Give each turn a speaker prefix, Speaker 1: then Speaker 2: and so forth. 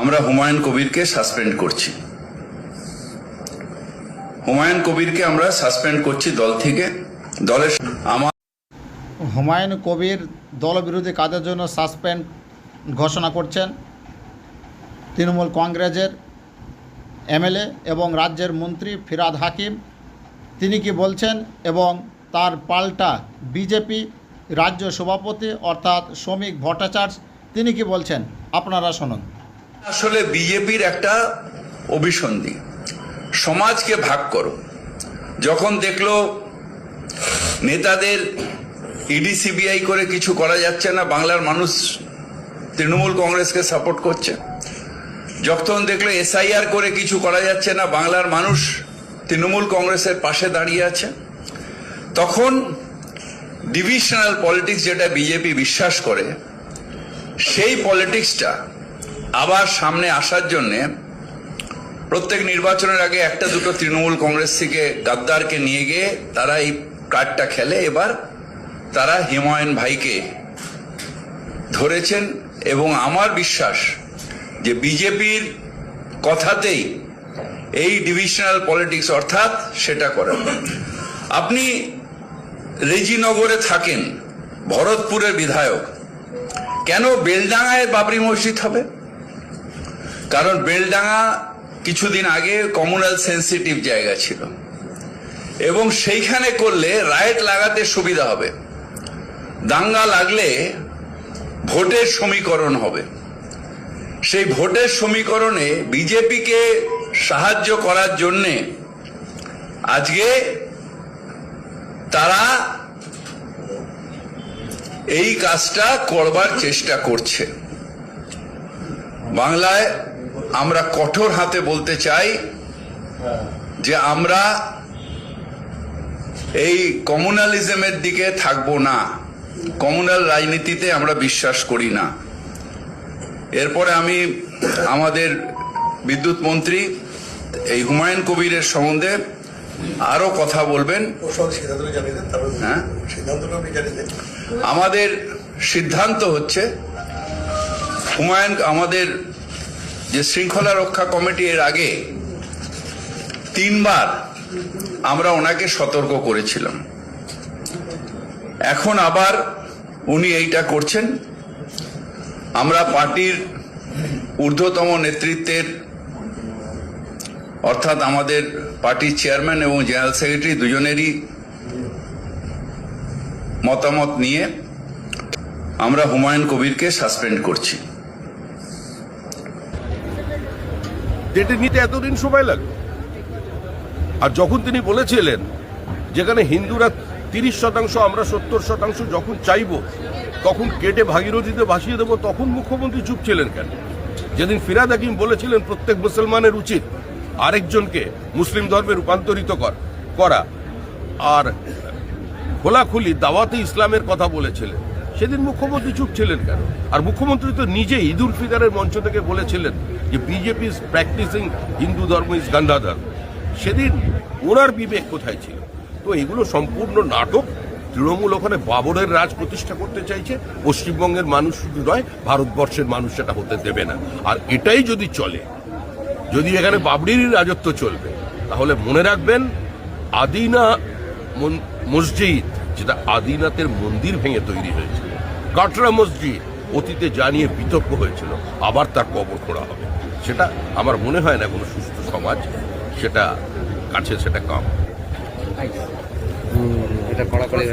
Speaker 1: আমরা হুমায়ুন কবিরকে সাসপেন্ড করছি। হুমায়ুন কবিরকে আমরা সাসপেন্ড করছি দল থেকে। দলের আমার
Speaker 2: হুমায়ুন কবির দলবিরোধী কাজের জন্য সাসপেন্ড ঘোষণা করছেন তৃণমূল কংগ্রেসের এমএলএ এবং রাজ্যের মন্ত্রী ফিরাদ হাকিম। তিনি কি বলছেন এবং তার পাল্টা বিজেপি রাজ্য সভাপতি অর্থাৎ শ্রমিক ভট্টাচার্য তিনি কি বলছেন? আপনারা শুনুন।
Speaker 1: আসলে বিজেপির একটা অভিসন্ধি। সমাজকে ভাগ করো। যখন দেখল নেতাদের ইডি, সিবিআই করে কিছু করা যাচ্ছে না, বাংলার মানুষ তৃণমূল কংগ্রেসকে সাপোর্ট করছে। যখন দেখল এসআইআর করে কিছু করা যাচ্ছে না, বাংলার মানুষ তৃণমূল কংগ্রেসের পাশে দাঁড়িয়ে আছে, তখন ডিভিশনাল পলিটিক্স যেটা বিজেপি বিশ্বাস করে, সেই পলিটিক্সটা আবার সামনে আসার জন্যে প্রত্যেক নির্বাচনের আগে একটা দুটো তৃণমূল কংগ্রেস থেকে গাদ্দারকে নিয়ে গিয়ে তারা এই কার্ডটা খেলে। এবার তারা হিমায়ন ভাইকে ধরেছেন এবং আমার বিশ্বাস যে বিজেপির কথাতেই এই ডিভিশনাল পলিটিক্স অর্থাৎ সেটা করেন। আপনি রেজিনগরে থাকেন, ভরতপুরের বিধায়ক, কেন বেলডাঙায় বাবরি মসজিদ হবে? কারণ বেলডাঙা কিছুদিন আগে কমিউনাল সেন্সিটিভ জায়গা ছিল। এবং সেইখানে করলে রাইট লাগাতে সুবিধা হবে। দাঙ্গা লাগলে ভোটের সমীকরণ হবে। সেই ভোটের সমীকরণে বিজেপিকে সাহায্য করার জন্যে আজকে তারা এই কাজটা করবার চেষ্টা করছে। বাংলায় আমরা কঠোর হাতে বলতে চাই যে আমরা এই কমিউনালিজমের দিকে থাকব না। কমিউনাল রাজনীতিতে আমরা বিশ্বাস করি না। এরপরে আমি আমাদের বিদ্যুৎ মন্ত্রী এই হুমায়ুন কবিরের সম্বন্ধে আরও কথা বলবেন। হ্যাঁ? আমাদের সিদ্ধান্ত হচ্ছে হুমায়ুন আমাদের যে শৃঙ্খলা রক্ষা কমিটি এর আগে তিনবার আমরা ওনাকে সতর্ক করেছিলাম। এখন আবার উনি এইটা করছেন। আমরা পার্টির ঊর্ধ্বতম নেতৃত্বের, অর্থাৎ আমাদের পার্টির চেয়ারম্যান এবং জেনারেল সেক্রেটারি দুজনেরই মতামত নিয়ে আমরা হুমায়ুন কবিরকে সাসপেন্ড করছি।
Speaker 3: ডেটে নিতে এতদিন সময় লাগবে? আর যখন তিনি বলেছিলেন, যেখানে হিন্দুরা তিরিশ শতাংশ, আমরা সত্তর শতাংশ যখন চাইব, তখন কেটে ভাগীরথীতে ভাসিয়ে দেবো, তখন মুখ্যমন্ত্রী চুপ ছিলেন কেন? যেদিন ফিরাদ হাকিম বলেছিলেন, প্রত্যেক মুসলমানের উচিত আরেকজনকে মুসলিম ধর্মে রূপান্তরিত কর আর খোলাখুলি দাওয়াতে ইসলামের কথা বলেছিলেন। সেদিন মুখ্যমন্ত্রী চুপ ছিলেন কেন? আর মুখ্যমন্ত্রী তো নিজে ঈদ ফিদারের মঞ্চ থেকে বলেছিলেন যে বিজেপি ইজ প্র্যাকটিসিং হিন্দু ধর্ম ইজ গান্ধাধর্ম সেদিন ওনার বিবেক কোথায় ছিল? তো এগুলো সম্পূর্ণ নাটক। তৃণমূল ওখানে বাবরের রাজ প্রতিষ্ঠা করতে চাইছে। পশ্চিমবঙ্গের মানুষ শুধু নয়, ভারতবর্ষের মানুষ সেটা হতে দেবে না। আর এটাই যদি চলে, যদি এখানে বাবরিরই রাজত্ব চলবে, তাহলে মনে রাখবেন আদিনা মসজিদ, যেটা আদিনাথের মন্দির ভেঙে তৈরি হয়েছে। কাটরা মসজিদ অতীতে জানিয়ে বিতর্ক হয়েছিল, আবার তার কবর খোঁড়া হবে। সেটা আমার মনে হয় না কোনো সুস্থ সমাজ, সেটা কাছে সেটা কম।
Speaker 4: এটা কড়াকড়ি